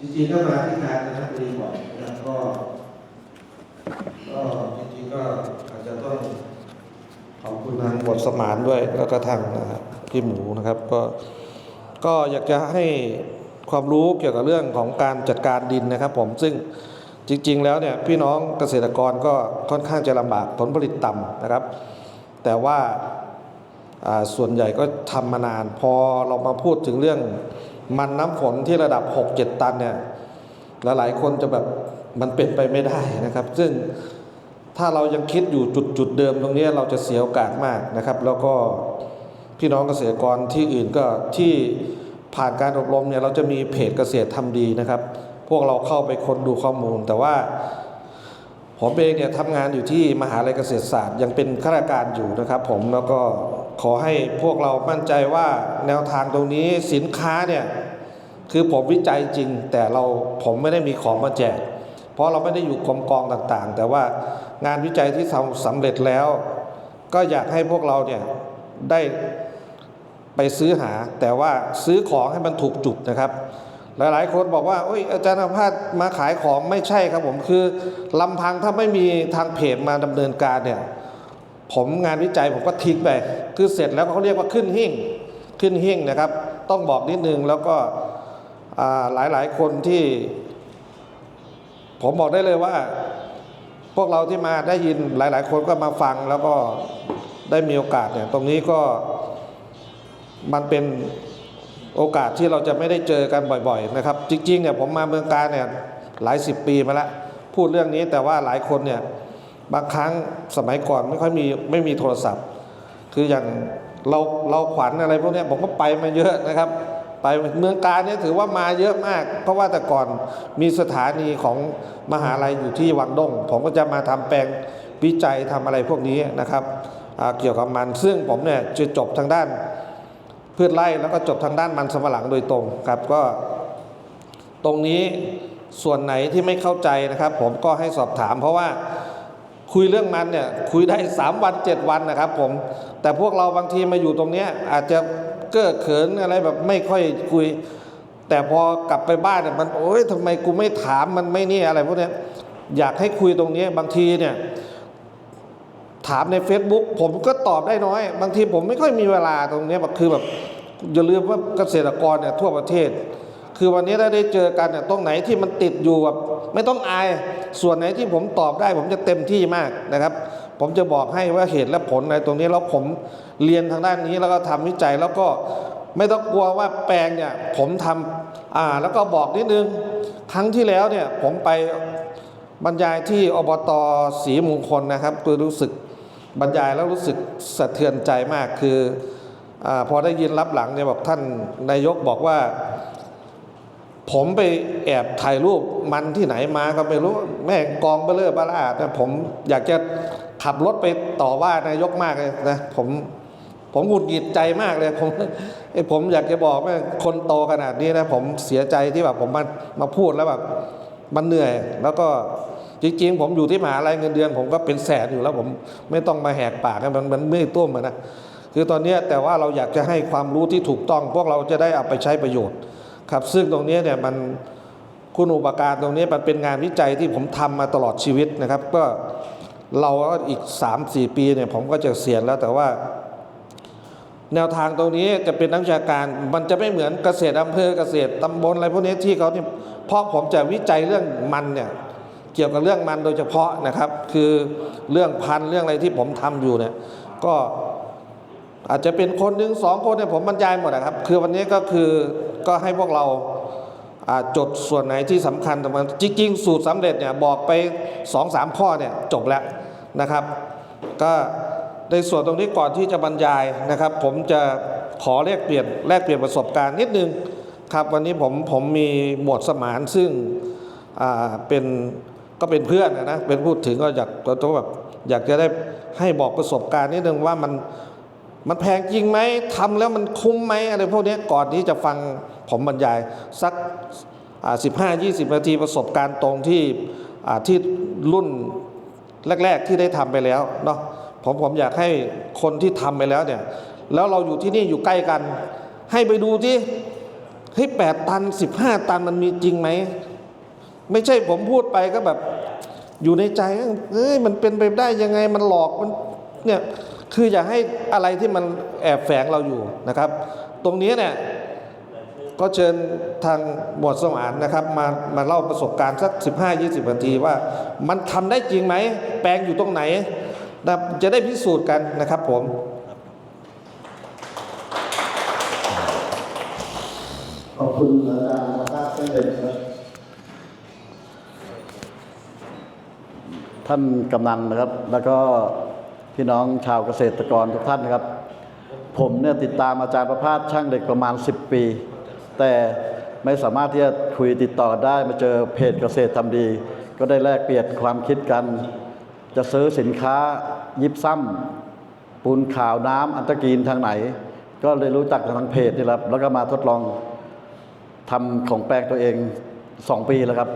จริงๆก็มาที่การนะครับบุรีบ่อยนะก็ ก็จริงๆก็อาจจะต้องขอบคุณทางบทสมานด้วย แล้วก็ทางนะครับพี่หมูนะครับก็ก็อยากจะให้ความรู้เกี่ยวกับเรื่องของการจัดการดินนะครับ ผมซึ่งจริง ๆ แล้วเนี่ยพี่น้องเกษตรกรก็ค่อนข้างจะลำบากผลผลิตต่ำนะครับ แต่ว่าอ่าส่วนใหญ่ก็ทำมานาน พอเรามาพูดถึงเรื่อง มันน้ำฝนที่ระดับ 6-7 ตันเนี่ยหลายๆคนจะแบบมันเป็นไปไม่ได้นะครับ ซึ่งถ้าเรายังคิดอยู่จุดจุดเดิมตรงนี้เราจะเสียโอกาสมากนะครับ แล้วก็พี่น้องเกษตรกรที่อื่นก็ที่ผ่านการอบรมเนี่ยเราจะมีเพจเกษตรทำดีนะครับ พวกเราเข้าไปค้นดูข้อมูล แต่ว่าผมเองเนี่ยทำงานอยู่ที่มหาลัยเกษตรศาสตร์ ยังเป็นข้าราชการอยู่นะครับ ผมแล้วก็ ขอให้พวกเรามั่นใจว่าแนวทางตรงนี้สินค้าเนี่ยคือผมวิจัยจริง แต่เราผมไม่ได้มีของมาแจก เพราะเราไม่ได้อยู่กรมกองต่างๆ แต่ว่างานวิจัยที่ทำสำเร็จแล้ว ก็อยากให้พวกเราเนี่ยได้ไปซื้อหา แต่ว่าซื้อของให้มันถูกจุดนะครับหลายๆคนบอกว่าอยอาจารย์อภาสมาขายของไม่ใช่ครับผมคือลำพังถ้าไม่มีทางเพจมาดำเนินการเนี่ย ผมงานวิจัยผมก็ทิ้งไป คือเสร็จแล้วเขาเรียกว่าขึ้นหิ้งขึ้นหิ้งนะครับ ต้องบอกนิดนึงแล้วก็อ่ายหลายคนที่ ผมบอกได้เลยว่า พวกเราที่มาได้ยินหลาย ๆ คนก็มาฟังแล้วก็ได้มีโอกาสเนี่ยตรงนี้ก็มันเป็นโอกาสที่เราจะไม่ได้เจอกันบ่อยๆนะครับ จริงๆเนี่ยผมมาเมืองการเนี่ยหลายสิบปีมาแล้วพูดเรื่องนี้แต่ว่าหลายคนเนี่ย บางครั้งสมัยก่อนไม่ค่อยมีไม่มีโทรศัพท์ คืออย่างเราเราขวัญอะไรพวกนี้ผมก็ไปมาเยอะนะครับ ไปเมืองการเนี่ยถือว่ามาเยอะมาก เพราะว่าแต่ก่อนมีสถานีของมหาลัยอยู่ที่วังดงผมก็จะมาทำแปลงวิจัยทำอะไรพวกนี้นะครับเกี่ยวกับมันซึ่งผมเนี่ยจะจบทางด้านพืชไร่แล้วก็จบทางด้านมันสำปะหลังโดยตรงครับก็ ตรงนี้ส่วนไหนที่ไม่เข้าใจนะครับ ผมก็ให้สอบถามเพราะว่า คุยเรื่องมันเนี่ยคุยได้3วัน7วันนะครับผม แต่พวกเราบางทีมาอยู่ตรงเนี้ยอาจจะเก้อเขินอะไรแบบไม่ค่อยคุย แต่พอกลับไปบ้านเนี่ยมันโอ๊ยทำไมกูไม่ถามมันไม่นี่อะไรพวกเนี้ยอยากให้คุยตรงนี้บางทีเนี่ยถามใน Facebook ผมก็ตอบได้น้อย บางทีผมไม่ค่อยมีเวลาตรงนี้แบบคือแบบอย่าลืมว่าเกษตรกรเนี่ยทั่วประเทศ คือวันนี้ถ้าได้เจอกันเนี่ยตรงไหนที่มันติดอยู่แบบไม่ต้องอาย ส่วนไหนที่ผมตอบได้ ผมจะเต็มที่มากนะครับ ผมจะบอกให้ว่าเหตุและผลในตรงนี้แล้วผมเรียนทางด้านนี้แล้วก็ทำวิจัยแล้วก็ไม่ต้องกลัวว่าแปลงเนี่ยผมทำอ่าแล้วก็บอกนิดนึง ครั้งที่แล้วเนี่ยผมไปบรรยายที่อบตศรีมงคลนะครับตัวรู้สึกบรรยายแล้วรู้สึกสะเทือนใจมากคืออาพอได้ยินรับหลังเนี่ยบอกท่านนายกบอกว่า ผมไปแอบถ่ายรูปมันที่ไหนมาก็ไม่รู้ แม่งกองเบลเลอร์บาลาดนะผมอยากจะขับรถไปต่อว่านายกมากเลยนะผมผมหงุดหงิดใจมากเลยผมไอ้ผมอยากจะบอกว่าคนโตขนาดนี้นะผมเสียใจที่แบบผมมามาพูดแล้วแบบมันเหนื่อย แล้วก็จริงๆ ผมอยู่ที่มหาลัยเงินเดือน ผมก็เป็นแสนอยู่แล้วผมไม่ต้องมาแหกปากมันมันไม่ต้มนะคือตอนนี้แต่ว่าเราอยากจะให้ความรู้ที่ถูกต้อง พวกเราจะได้เอาไปใช้ประโยชน์ ครับซึ่งตรงนี้เนี่ยมันคุณอุปการตรงนี้มันเป็นงานวิจัยที่ผมทำมาตลอดชีวิตนะครับ ก็เราก็อีก 3-4 ปีเนี่ยผมก็จะเกษียณแล้วแต่ว่า แนวทางตรงนี้จะเป็นนักวิชาการมันจะไม่เหมือนเกษตรอำเภอเกษตรตำบลอะไรพวกนี้ที่เขาเนี่ยเพราะผมจะวิจัยเรื่องมันเนี่ยเกี่ยวกับเรื่องมันโดยเฉพาะนะครับ คือเรื่องพันธุ์เรื่องอะไรที่ผมทำอยู่เนี่ยก็ อาจจะเป็นคนหนึ่งสองคนเนี่ยผมบรรยายหมดนะครับ คือวันนี้ก็คือก็ให้พวกเราจดส่วนไหนที่สำคัญสำคัญจริงๆ สูตรสำเร็จเนี่ยบอกไปสองสามข้อเนี่ยจบแล้วนะครับ ก็ในส่วนตรงนี้ก่อนที่จะบรรยายนะครับ ผมจะขอแลกเปลี่ยนแลกเปลี่ยนประสบการณ์นิดนึงครับวันนี้ผมผมมีหมวดสมานซึ่งเป็นก็เป็นเพื่อนนะนะเป็นพูดถึงก็อยากก็ต้องแบบอยากจะได้ให้บอกประสบการณ์นิดนึงว่ามัน มันแพงจริงไหมทำแล้วมันคุ้มไหมอะไรพวกนี้ก่อนที่จะฟังผมบรรยายสักสิบห้ายี่สิบนาทีประสบการณ์ตรงที่ที่รุ่นแรก ๆ ที่ได้ทำไปแล้วเนาะผมผมอยากให้คนที่ทำไปแล้วเนี่ยแล้วเราอยู่ที่นี่อยู่ใกล้กัน ให้ไปดูที่เฮ้แปดตันสิบห้าตันมันมีจริงไหม ไม่ใช่ผมพูดไปก็แบบอยู่ในใจเอ้ยมันเป็นไปได้ยังไงมันหลอกมันเนี่ย คืออย่าให้อะไรที่มันแอบแฝงเราอยู่นะครับ ตรงนี้เนี่ยก็เชิญทางหมวดสมานนะครับ มามาเล่าประสบการณ์สัก 15-20นาทีว่ามันทำได้จริงไหม แปลงอยู่ตรงไหนนะจะได้พิสูจน์กันนะครับผมขอบคุณอาจารย์มากๆเช่นเดิมครับท่านกำนันนะครับแล้วก็ พี่น้องชาวเกษตรกรทุกท่านนะครับ ผมเนี่ยติดตามอาจารย์ประภาสช่างเด็กประมาณ 10 ปี แต่ไม่สามารถที่จะคุยติดต่อได้มาเจอเพจเกษตรทำดี ก็ได้แลกเปลี่ยนความคิดกัน จะซื้อสินค้ายิบซ้ำปูนขาวน้ำอันตรกีนทางไหน ก็เลยรู้จักทางเพจนี่ครับแล้วก็มาทดลองทำของแปลงตัวเอง2ปีแล้วครับ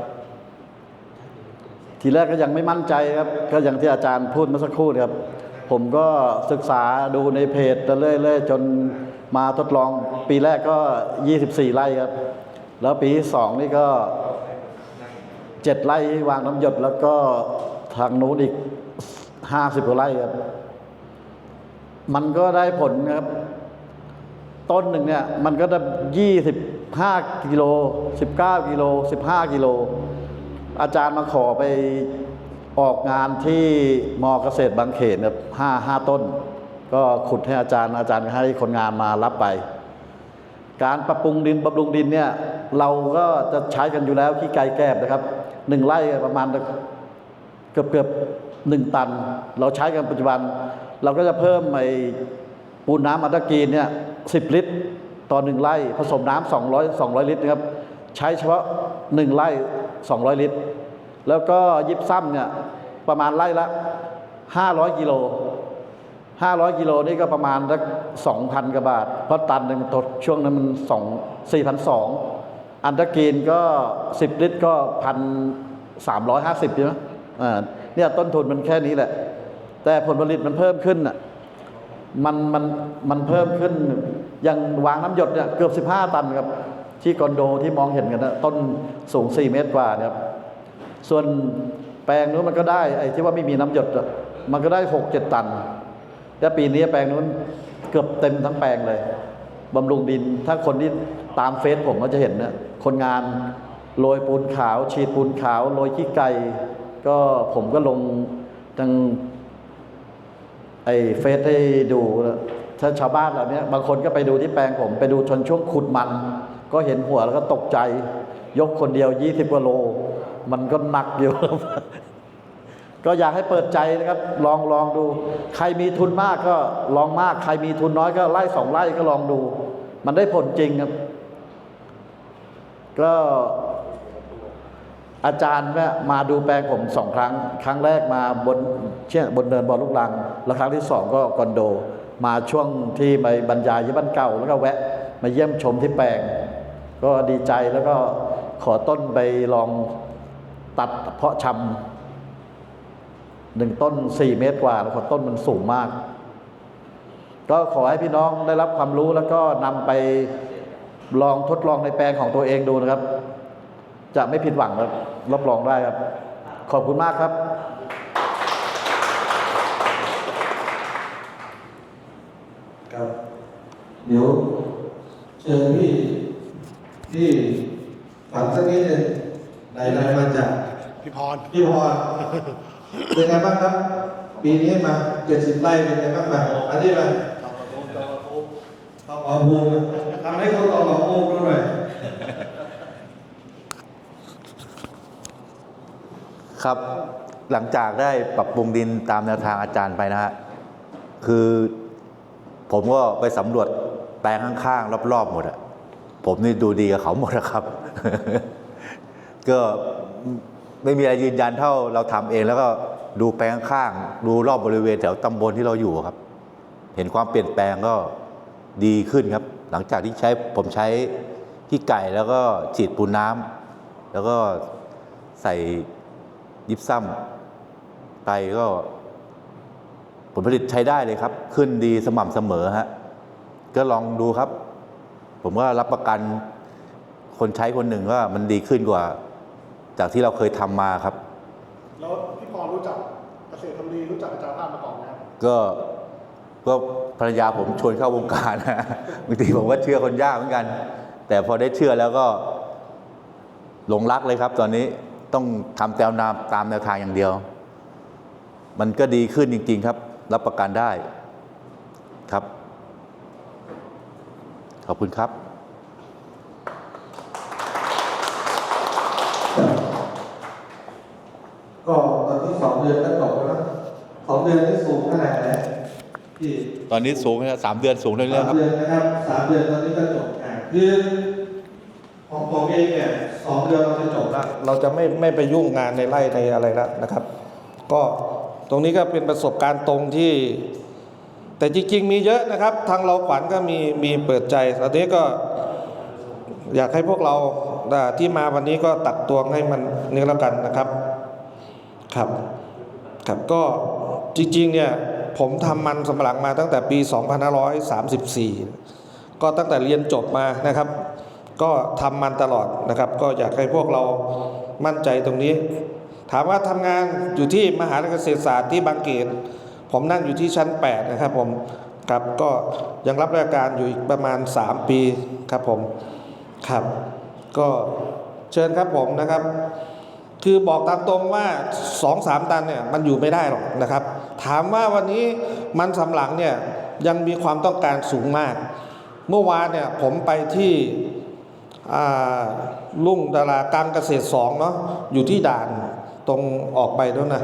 ทีแรกก็ยังไม่มั่นใจครับ ก็อย่างที่อาจารย์พูดเมื่อสักครู่ครับ ผมก็ศึกษาดูในเพจเรื่อยๆจนมาทดลองปีแรกก็ 24 ไร่ครับ แล้วปีที่สองนี่ก็ 7 ไร่วางน้ำหยดแล้วก็ทางนู้นอีก 50กว่าไร่ครับ มันก็ได้ผลครับ ต้นหนึ่งเนี่ยมันก็จะ25 กิโล 19 กิโล 15 กิโล อาจารย์มาขอไป ออกงานที่มอเกษตรบางเขนครับห้าห้าต้น ก็ขุดให้อาจารย์อาจารย์ให้คนงานมารับไป การปรับปรุงดินบำรุงดินเนี่ยเราก็จะใช้กันอยู่แล้วขี้ไก่แกบนะครับหนึ่งไร่ประมาณเกือบเกือบหนึ่งตัน เราใช้กันปัจจุบัน เราก็จะเพิ่มไอ้ปูนน้ำอัตกีนเนี่ยสิบลิตร ต่อหนึ่งไร่ผสมน้ำสองร้อยสองร้อยลิตรนะครับใช้เฉพาะหนึ่งไร่สองร้อยลิตร แล้วก็ยิบซ้ำเนี่ยประมาณไร่ละห้าร้อยกิโลห้าร้อยกิโลนี่ก็ประมาณสักสองพันกว่าบาท เพราะตันหนึ่งตดช่วงนั้นมันสองสี่พันสองอันตะกีนก็สิบลิตรก็พันสามร้อยห้าสิบใช่ไหมอ่าเนี่ยต้นทุนมันแค่นี้แหละ แต่ผลผลิตมันเพิ่มขึ้นอะมันมันมันเพิ่มขึ้นอย่างวางน้ำหยดเนี่ยเกือบ15ตันครับ ที่คอนโดที่มองเห็นกันนะต้นสูง4เมตรกว่าเนี่ยครับ ส่วนแปลงนู้นมันก็ได้ไอ้ที่ว่าไม่มีน้ำหยดมันก็ได้6 7ตัน แต่ปีนี้แปลงนู้นเกือบเต็มทั้งแปลงเลยบำรุงดิน ถ้าคนที่ตามเฟซผมก็จะเห็นนะคนงานโรยปูนขาว ฉีดปูนขาวโรยขี้ไก่ก็ผมก็ลงทางไอ้เฟซให้ดูถ้าชาวบ้านเหล่านี้บางคนก็ไปดูที่แปลงผม ไปดูชนช่วงขุดมัน ก็เห็นหัวแล้วก็ตกใจ ยกคนเดียว 20กว่าโล มันก็หนักอยู่ก็อยากให้เปิดใจนะครับ ลองลองดู ใครมีทุนมากก็ลองมาก ใครมีทุนน้อยก็ไล่สองไล่ก็ลองดู มันได้ผลจริงครับ ก็อาจารย์มาดูแปลงผมสองครั้ง ครั้งแรกมาบนเช่นบนเนินบอลลูกลัง แล้วครั้งที่สองก็คอนโด มาช่วงที่ไปบรรยายที่บ้านเก่า แล้วก็แวะมาเยี่ยมชมที่แปลง ก็ดีใจแล้วก็ขอต้นไปลอง ตัดเพาะชำหนึ่งต้นสี่เมตรกว่าแล้วก็ต้นมันสูงมาก ก็ขอให้พี่น้องได้รับความรู้แล้วก็นำไปลองทดลองในแปลงของตัวเองดูนะครับ จะไม่ผิดหวังครับรับรองได้ครับ ขอบคุณมากครับครับเดี๋ยวเชิญพี่ฝันสักนิดหนึ่งไหนไหนมาจาก พี่พรเป็นไงบ้างครับ ปีนี้มาเจ็ดสิบไร่เป็นไงบ้างมาอันนี้มาต่อภูมิทำให้เขาต่อภูมิด้วยครับหลังจากได้ปรับปรุงดินตามแนวทางอาจารย์ไปนะฮะคือผมก็ไปสำรวจแปลงข้างๆรอบๆหมดอะผมนี่ดูดีกับเขาหมดนะครับ ก็ ไม่มีอะไรยืนยันเท่าเราทำเองแล้วก็ดูแปลงข้างๆดูรอบบริเวณแถวตำบลที่เราอยู่ครับ เห็นความเปลี่ยนแปลงก็ดีขึ้นครับ หลังจากที่ใช้ผมใช้ขี้ไก่แล้วก็ฉีดปูนน้ำแล้วก็ใส่ยิบซ้ำไปก็ผลผลิตใช้ได้เลยครับ ขึ้นดีสม่ำเสมอฮะก็ลองดูครับ ผมก็รับประกันคนใช้คนหนึ่งว่ามันดีขึ้นกว่า จากที่เราเคยทำมาครับ แล้วพี่พรรู้จักเกษตรทำดีรู้จักอาจารย์ภาพมาก่อนไหมครับก็ก็ภรรยาผมชวนเข้าวงการนะ บางทีผมก็เชื่อคนยากเหมือนกัน แต่พอได้เชื่อแล้วก็หลงรักเลยครับ ตอนนี้ต้องทำแนวนามตามแนวทางอย่างเดียว มันก็ดีขึ้นจริง ๆ ครับ รับประกันได้ครับ ขอบคุณครับ ก็ตอนที่สองเดือนก็จบแล้วนะสองเดื อนนี่สูงขนาดไหนที่ตอนนี้สูงนะสามเดือนสูงเรื่อยสามๆครับเดือนนะครับสามเดือนตอนนี้ก็จบงานคือของผมเองเนี่ยสองเดือนเราจะจบแล้วเราจะไม่ไม่ไปยุ่งงานในไร่ในอะไรแล้วนะครับ ก็ตรงนี้ก็เป็นประสบการณ์ตรงที่ แต่จริง ๆ มีเยอะนะครับ ทางเราขวัญก็มีมีเปิดใจตอนนี้ก็อยากให้พวกเราอ่าที่มาวันนี้ก็ตักตวงให้มันนี่แล้วกันนะครับ ครับ ครับก็ จริงๆเนี่ยผมทำมันสำปะหลังมาตั้งแต่ปี 2534 ก็ตั้งแต่เรียนจบมานะครับ ก็ทำมันตลอดนะครับ ก็อยากให้พวกเรามั่นใจตรงนี้ ถามว่าทำงานอยู่ที่มหาวิทยาลัยเกษตรศาสตร์ที่บางเขนผมนั่งอยู่ที่ชั้น 8 นะครับผมครับก็ยังรับราชการอยู่อีกประมาณ 3 ปีครับผมครับ ก็เชิญครับผมนะครับ คือบอกตามตรงว่า2อสามตันเนี่ยมันอยู่ไม่ได้หรอกนะครับ ถามว่าวันนี้มันสำหลังเนี่ยยังมีความต้องการสูงมาก เมื่อวานเนี่ยผมไปที่ลุ่งดารากลางเกษตรสองเนาะอยู่ที่ด่านตรงออกไปด้วนะ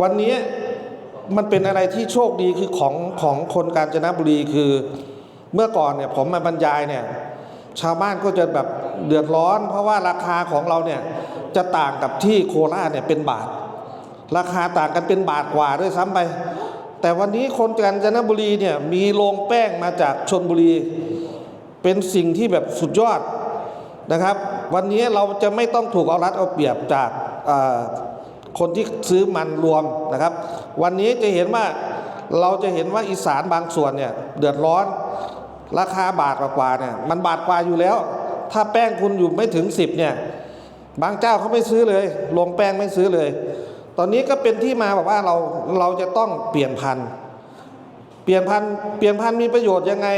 วันนี้มันเป็นอะไรที่โชคดีคือของของคนกาญจนบุรีคือเมื่อก่อนเนี่ยผมมาบรรยายเนี่ยชาวบ้านก็จะแบบเดือดร้อน เพราะว่าราคาของเราเนี่ยจะต่างกับที่โคราชเนี่ยเป็นบาท ราคาต่างกันเป็นบาทกว่าด้วยซ้ำไป แต่วันนี้คนกาญจนบุรีเนี่ยมีโรงแป้งมาจากชนบุรี เป็นสิ่งที่แบบสุดยอดนะครับ วันนี้เราจะไม่ต้องถูกเอารัดเอาเปรียบจากคนที่ซื้อมันรวมนะครับ วันนี้จะเห็นว่าเราจะเห็นว่าอีสานบางส่วนเนี่ยเดือดร้อน ราคาบาทกว่าเนี่ยมันบาทกว่าอยู่แล้ว ถ้าแป้งคุณอยู่ไม่ถึง 10เนี่ยบางเจ้าเขาไม่ซื้อเลยลงแป้งไม่ซื้อเลย ตอนนี้ก็เป็นที่มาแบบว่าเราเราจะต้องเปลี่ยนพันธุ์เปลี่ยนพันธุ์เปลี่ยนพันธุ์มีประโยชน์ยังไง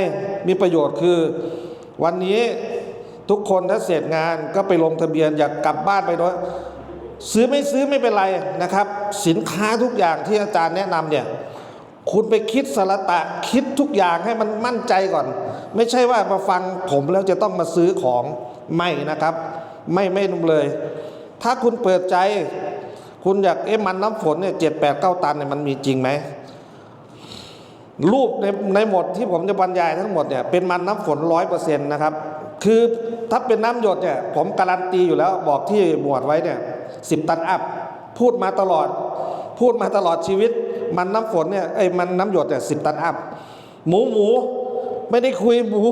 มีประโยชน์คือ วันนี้ทุกคนถ้าเสร็จงานก็ไปลงทะเบียนอยากกลับบ้านไปด้วยซื้อไม่ซื้อไม่เป็นไรนะครับ สินค้าทุกอย่างที่อาจารย์แนะนำเนี่ยคุณไปคิดสารตะคิดทุกอย่างให้มันมั่นใจก่อน ไม่ใช่ว่ามาฟังผมแล้วจะต้องมาซื้อของไม่นะครับ ไม่ไม่เลย ถ้าคุณเปิดใจ คุณอยากเอ๊ะมันน้ำฝนเนี่ยเจ็ดแปดเก้าตันเนี่ยมันมีจริงไหมรูปในในหมดที่ผมจะบรรยายทั้งหมดเนี่ยเป็นมันน้ำฝนร้อยเปอร์เซ็นต์นะครับ คือถ้าเป็นน้ำหยดเนี่ยผมการันตีอยู่แล้วบอกที่หมวดไว้เนี่ยสิบตันอัพพูดมาตลอด พูดมาตลอดชีวิต มันน้ำฝนเนี่ยไอ้มันน้ำหยดเนี่ยสิบตันอัพหมูหมูไม่ได้คุยหมู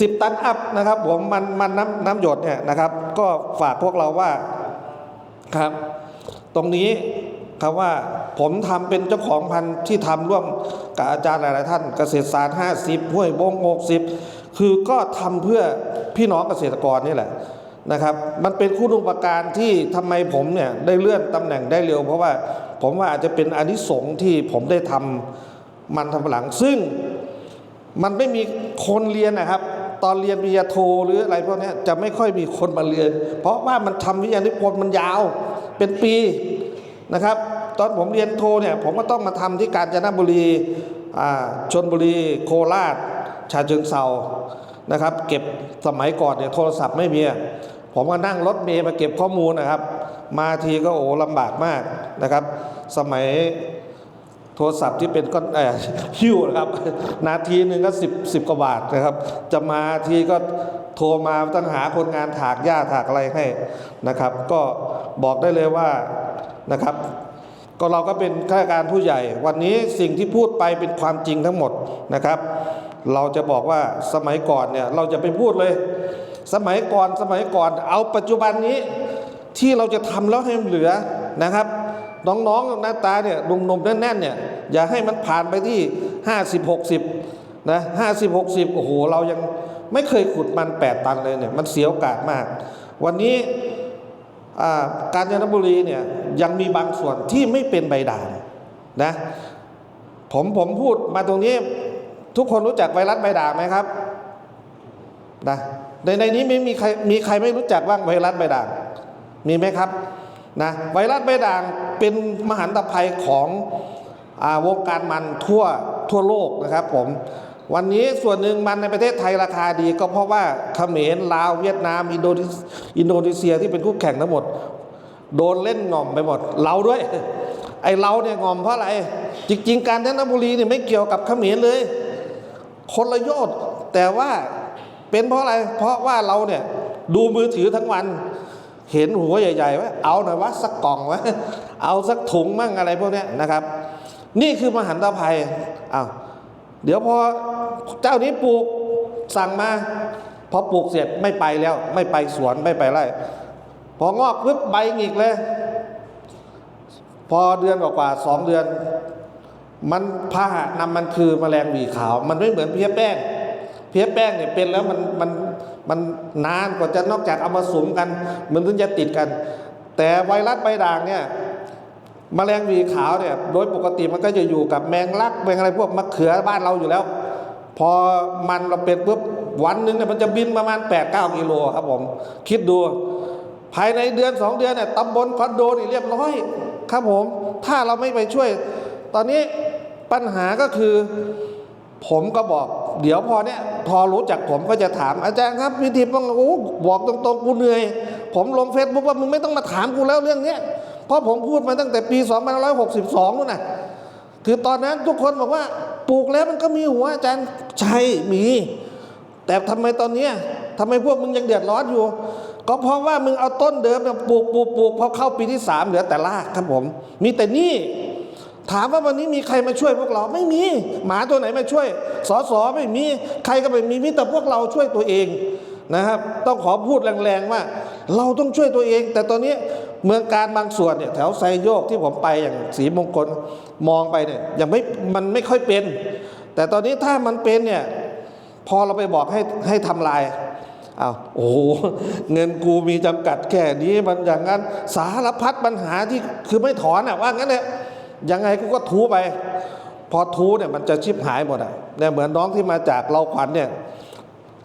สิบตันอัพนะครับผมมันมันน้ำน้ำหยดเนี่ยนะครับ ก็ฝากพวกเราว่าครับ ตรงนี้ครับว่าผมทำเป็นเจ้าของพันธุ์ที่ทำร่วมกับอาจารย์หลายๆท่านเกษตรศาสตร์ 50ห้วยบง60 คือก็ทำเพื่อพี่น้องเกษตรกรนี่แหละนะครับ มันเป็นคู่นุปการที่ทำไมผมเนี่ยได้เลื่อนตำแหน่งได้เร็ว เพราะว่าผมว่าอาจจะเป็นอนิสงส์ที่ผมได้ทำมันทำหลัง ซึ่งมันไม่มีคนเรียนนะครับ ตอนเรียนปริญญาโทหรืออะไรพวกนี้จะไม่ค่อยมีคนมาเรียน เพราะว่ามันทำวิทยานิพนธ์มันยาว เป็นปีนะครับ ตอนผมเรียนโทเนี่ยผมก็ต้องมาทำที่กาญจนบุรีชนบุรีโคราชชาเชิงเซานะครับ เก็บสมัยก่อนเนี่ยโทรศัพท์ไม่มีผมก็นั่งรถเมย์มาเก็บข้อมูลนะครับ มาทีก็โอ้ลำบากมากนะครับ สมัยโทรศัพท์ที่เป็นก้อนเอ่อหิ้วนะครับ นาทีหนึ่งก็สิบสิบกว่าบาทนะครับ จะมาทีก็ โทรมาต้องหาคนงานถากหญ้าถากอะไรให้นะครับ ก็บอกได้เลยว่านะครับ ก็เราก็เป็นข้าราชการผู้ใหญ่ วันนี้สิ่งที่พูดไปเป็นความจริงทั้งหมดนะครับ เราจะบอกว่าสมัยก่อนเนี่ยเราจะไปพูดเลย สมัยก่อนสมัยก่อน เอาปัจจุบันนี้ที่เราจะทำแล้วให้มันเหลือนะครับ น้องๆหน้าตาเนี่ยหนุ่มๆแน่นๆเนี่ยอย่าให้มันผ่านไปที่ 50 60นะ50 60โอ้โห เรายัง ไม่เคยขุดมันแปดตันเลยเนี่ยมันเสียโอกาสมาก วันนี้การจนบุรีเนี่ยยังมีบางส่วนที่ไม่เป็นใบด่างนะผมผมพูดมาตรงนี้ทุกคนรู้จักไวรัสใบด่างไหมครับนะในในนี้ไม่มีใครมีใครไม่รู้จักบ้างไวรัสใบด่างมีไหมครับนะไวรัสใบด่างเป็นมหันตภัยของอวงการมันทั่วทั่วโลกนะครับผม วันนี้ส่วนหนึ่งมันในประเทศไทยราคาดีก็เพราะว่าเขมรลาวเวียดนาม อินโดนีอินโดนีเซียที่เป็นคู่แข่งทั้งหมด โดนเล่นงอมไปหมด เราด้วย ไอเราเนี่ยงอมเพราะอะไร จริง ๆ การจนบุรีเนี่ยไม่เกี่ยวกับเขมรเลย คนละโยชน์แต่ว่าเป็นเพราะอะไร เพราะว่าเราเนี่ยดูมือถือทั้งวัน เห็นหัวใหญ่ๆว่าเอาหน่อยวะสักกล่องวะเอาสักถุงมั่งอะไรพวกนี้นะครับ นี่คือมหันตภัยอ้าว เดี๋ยวพอเจ้านี้ปลูกสั่งมาพอปลูกเสร็จไม่ไปแล้ว ไม่ไปสวนไม่ไปไร่พองอกปุ๊บใบหงิกเลย พอเดือนกว่าๆสองเดือน มันพาหะนำมันคือแมลงหวีขาว มันไม่เหมือนเพี้ยแป้ง เพี้ยแป้งเนี่ยเป็นแล้วมันมันมันนานกว่าจะนอกจากเอามาสุมกัน มันถึงจะติดกัน แต่ไวรัสใบด่างเนี่ย แมลงวีขาวเนี่ยโดยปกติมันก็จะอยู่กับแมงลักแมงอะไรพวกมะเขือบ้านเราอยู่แล้ว พอมันเราเป็นปุ๊บวันหนึ่งเนี่ยมันจะบินประมาณ 8 9กิโลครับผม คิดดู ภายในเดือนสองเดือนเนี่ยตำบลคอนโดนี่เรียบร้อยครับผม ถ้าเราไม่ไปช่วย ตอนนี้ปัญหาก็คือ ผมก็บอก เดี๋ยวพอเนี้ยพอรู้จักผมก็จะถามอาจารย์ครับวิธีป้องโอ้บอกตรงๆกูเหนื่อย ผมลงเฟซบุ๊กว่ามึงไม่ต้องมาถามกูแล้วเรื่องเนี้ย เพราะผมพูดมาตั้งแต่ปี2562นู่นนะคือตอนนั้นทุกคนบอกว่าปลูกแล้วมันก็มีหัวอาจารย์ใช่มี แต่ทำไมตอนเนี้ยทำไมพวกมึงยังเดือดร้อนอยู่ ก็เพราะว่ามึงเอาต้นเดิมปลูกปลูกปลูกพอเข้าปีที่สามเหลือแต่รากครับผม มีแต่นี่ถามว่าวันนี้มีใครมาช่วยพวกเราไม่มี หมาตัวไหนมาช่วยสอสอไม่มีใครก็ไม่มีมีแต่พวกเราช่วยตัวเองนะครับ ต้องขอพูดแรงๆว่า เราต้องช่วยตัวเอง แต่ตอนนี้ เมืองการบางส่วนเนี่ยแถวไซโยกที่ผมไปอย่างสีมงคลมองไปเนี่ยยังไม่มันไม่ค่อยเป็น แต่ตอนนี้ถ้ามันเป็นเนี่ยพอเราไปบอกให้ให้ทำลายอ้าวโอ้โหเงินกูมีจำกัดแค่นี้มันอย่างนั้นสารพัดปัญหาที่คือไม่ถอนอะว่างั้นเนี่ยยังไงกูก็ทูไป พอทูเนี่ยมันจะชิบหายหมดอะเนี่ยเหมือนน้องที่มาจากเราขวัญเนี่ย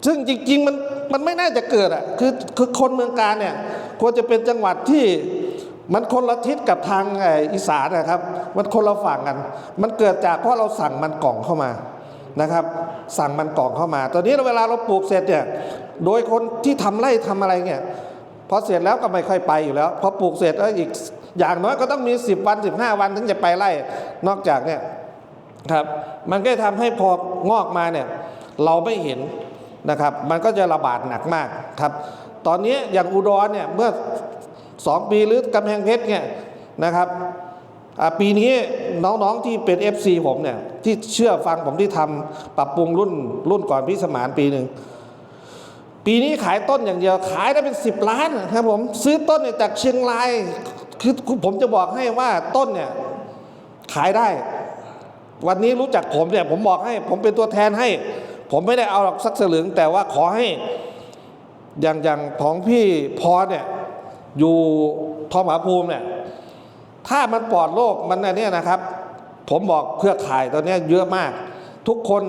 ซึ่งจริง ๆ มัน มันไม่น่าจะเกิดอะคือคือคนเมืองการเนี่ยควรจะเป็นจังหวัดที่มันคนละทิศกับทางไออีสานนะครับ มันคนละฝั่งกัน มันเกิดจากเพราะเราสั่งมันกล่องเข้ามานะครับ สั่งมันกล่องเข้ามา ตอนนี้เวลาเราปลูกเสร็จเนี่ยโดยคนที่ทำไร่ทำอะไรเนี่ยพอเสร็จแล้วก็ไม่ค่อยไปอยู่แล้ว พอปลูกเสร็จแล้วอีกอย่างน้อยก็ต้องมี 10 วัน 15 วันถึงจะไปไร่นอกจากเนี่ยครับ มันก็ทำให้พองอกมาเนี่ยเราไม่เห็น นะครับ มันก็จะระบาดหนักมากครับ ตอนนี้อย่างอุดรเนี่ยเมื่อสองปีหรือกำแพงเพชรเนี่ยนะครับปีนี้น้องๆที่เป็น FC ผมเนี่ยที่เชื่อฟังผมที่ทำปรับปรุงรุ่นรุ่นก่อนพี่สมานปีหนึ่งปีนี้ขายต้นอย่างเดียวขายได้เป็น 10 ล้านนะครับผมซื้อต้นเนี่ยจากเชียงรายคือผมจะบอกให้ว่าต้นเนี่ยขายได้ วันนี้รู้จักผมเนี่ยผมบอกให้ ผมเป็นตัวแทนให้ ผมไม่ได้เอาหรอกสักสลึง แต่ว่าขอให้อย่างอย่างของพี่พอเนี่ยอยู่ทองผาภูมิเนี่ยถ้ามันปลอดโรคมันอันเนี้ยนะครับ ผมบอกเครือข่ายตอนนี้เยอะมาก ทุกคน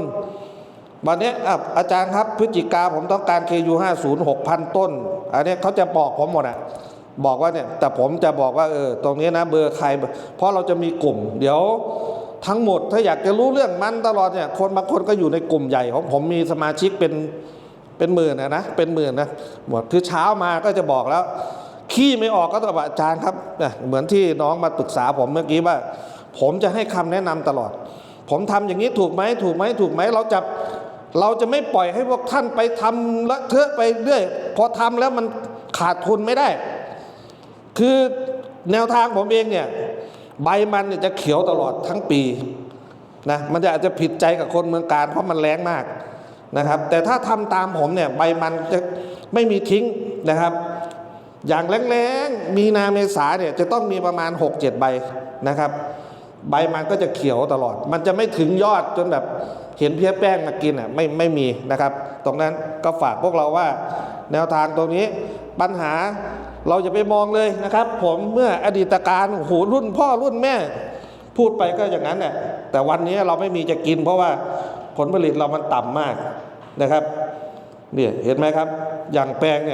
วันนี้อาจารย์ครับพฤศจิกาผมต้องการ KU 50 6,000 ต้น อันนี้เขาจะบอกผมหมดอะบอกว่าเนี่ยแต่ผมจะบอกว่าเออตรงนี้นะเบอร์ใคร เพราะเราจะมีกลุ่ม เดี๋ยว ทั้งหมดถ้าอยากจะรู้เรื่องมันตลอดเนี่ยคนบางคนก็อยู่ในกลุ่มใหญ่ของผมมีสมาชิกเป็นเป็นหมื่นนะนะเป็นหมื่นนะหมดคือเช้ามาก็จะบอกแล้ว ขี้ไม่ออกก็ต้องบอกอาจารย์ครับเนี่ยเหมือนที่น้องมาปรึกษาผมเมื่อกี้ว่า ผมจะให้คำแนะนำตลอด ผมทำอย่างนี้ถูกไหมถูกไหมถูกไหมเราจะเราจะไม่ปล่อยให้พวกท่านไปทำละเทอะไปเรื่อยพอทำแล้วมันขาดทุนไม่ได้ คือแนวทางผมเองเนี่ย ใบมันเนี่ยจะเขียวตลอดทั้งปีนะมันจะอาจจะผิดใจกับคนเมืองการเพราะมันแรงมากนะครับ แต่ถ้าทำตามผมเนี่ยใบมันจะไม่มีทิ้งนะครับ อย่างแรงๆมีนาเมษาเนี่ยจะต้องมีประมาณ 6-7 ใบนะครับ ใบมันก็จะเขียวตลอด มันจะไม่ถึงยอดจนแบบเห็นเพี้ยแป้งมากินอะไม่ไม่มีนะครับ ตรงนั้นก็ฝากพวกเราว่าแนวทางตรงนี้ปัญหา เราจะไปมองเลยนะครับ ผมเมื่ออดีตการโอ้โหรุ่นพ่อรุ่นแม่ พูดไปก็อย่างนั้นแหละแต่วันนี้เราไม่มีจะกิน เพราะว่าผลผลิตเรามันต่ำมากนะครับเนี่ยเห็นไหมครับ อย่างแปลงเนี่ย